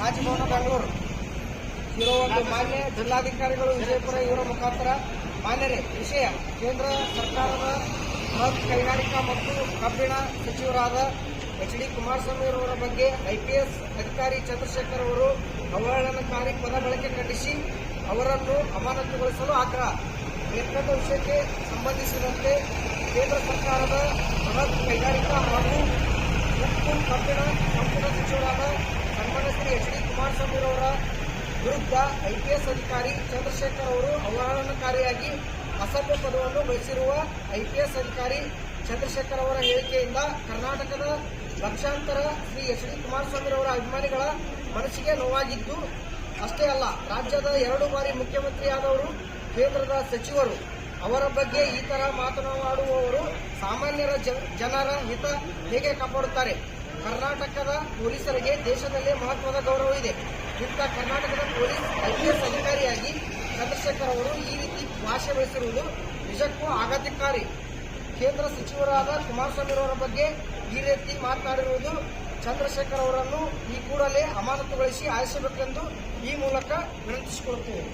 ರಾಜಭವನ ಬೆಂಗಳೂರು. ಇರೋ ಒಂದು ಮಾನ್ಯ ಜಿಲ್ಲಾಧಿಕಾರಿಗಳು ವಿಜಯಪುರ, ಇವರ ಮುಖಾಂತರ ಮಾನ್ಯರೇ, ವಿಷಯ ಕೇಂದ್ರ ಸರ್ಕಾರದ ಬೃಹತ್ ಕೈಗಾರಿಕಾ ಮತ್ತು ಕಬ್ಬಿಣ ಸಚಿವರಾದ ಎಚ್ ಡಿ ಕುಮಾರಸ್ವಾಮಿ ಅವರ ಬಗ್ಗೆ ಐಪಿಎಸ್ ಅಧಿಕಾರಿ ಚಂದ್ರಶೇಖರ್ ಅವರು ಅವಹೇಳನಕಾರಿ ಪದ ಬಳಕೆ ಖಂಡಿಸಿ ಅವರನ್ನು ಅಮಾನತುಗೊಳಿಸಲು ಆಗ್ರಹ. ಮೇಲ್ಕಂಡ ವಿಷಯಕ್ಕೆ ಸಂಬಂಧಿಸಿದಂತೆ ಕೇಂದ್ರ ಸರ್ಕಾರದ ಬೃಹತ್ ಕೈಗಾರಿಕಾ ಹಾಗೂ ಉಕ್ಕು ಕಬ್ಬಿಣ ಸಂಪುಟ ಸಚಿವರಾದ ಎಚ್ ವಿರುದ್ಧ ಐ ಐಪಿಎಸ್ ಅಧಿಕಾರಿ ಚಂದ್ರಶೇಖರ್ ಅವರು ಅವಹೇಳನಕಾರಿಯಾಗಿ ಅಸಭ್ಯ ಪದವನ್ನು ಬಯಸಿರುವ ಐಪಿಎಸ್ ಅಧಿಕಾರಿ ಚಂದ್ರಶೇಖರ್ ಅವರ ಹೇಳಿಕೆಯಿಂದ ಕರ್ನಾಟಕದ ಲಕ್ಷಾಂತರ ಶ್ರೀ ಎಚ್ ಡಿ ಕುಮಾರಸ್ವಾಮಿ ಅವರ ಅಭಿಮಾನಿಗಳ ಮನಸ್ಸಿಗೆ ನೋವಾಗಿದ್ದು, ಅಷ್ಟೇ ಅಲ್ಲ, ರಾಜ್ಯದ ಎರಡು ಬಾರಿ ಮುಖ್ಯಮಂತ್ರಿಯಾದವರು, ಕೇಂದ್ರದ ಸಚಿವರು, ಅವರ ಬಗ್ಗೆ ಈ ತರ ಮಾತನಾಡುವವರು ಸಾಮಾನ್ಯರ ಜನರ ಹಿತ ಹೇಗೆ ಕಾಪಾಡುತ್ತಾರೆ? ಕರ್ನಾಟಕದ ಪೊಲೀಸರಿಗೆ ದೇಶದಲ್ಲೇ ಮಹತ್ವದ ಗೌರವ ಇದೆ. ಇಂಥ ಕರ್ನಾಟಕದ ಪೊಲೀಸ್ ಐಪಿಎಸ್ ಅಧಿಕಾರಿಯಾಗಿ ಚಂದ್ರಶೇಖರ್ ಅವರು ಈ ರೀತಿ ಭಾಷೆ ಬೆಳೆಸಿರುವುದು ನಿಜಕ್ಕೂ ಆಘಾತಕಾರಿ. ಕೇಂದ್ರ ಸಚಿವರಾದ ಕುಮಾರಸ್ವಾಮಿ ಅವರ ಬಗ್ಗೆ ಈ ರೀತಿ ಮಾತನಾಡಿರುವುದು ಚಂದ್ರಶೇಖರ್ ಅವರನ್ನು ಈ ಕೂಡಲೇ ಅಮಾನತುಗೊಳಿಸಿ ಆಯಿಸಬೇಕೆಂದು ಈ ಮೂಲಕ ವಿನಂತಿಸಿಕೊಳ್ಳುತ್ತೇವೆ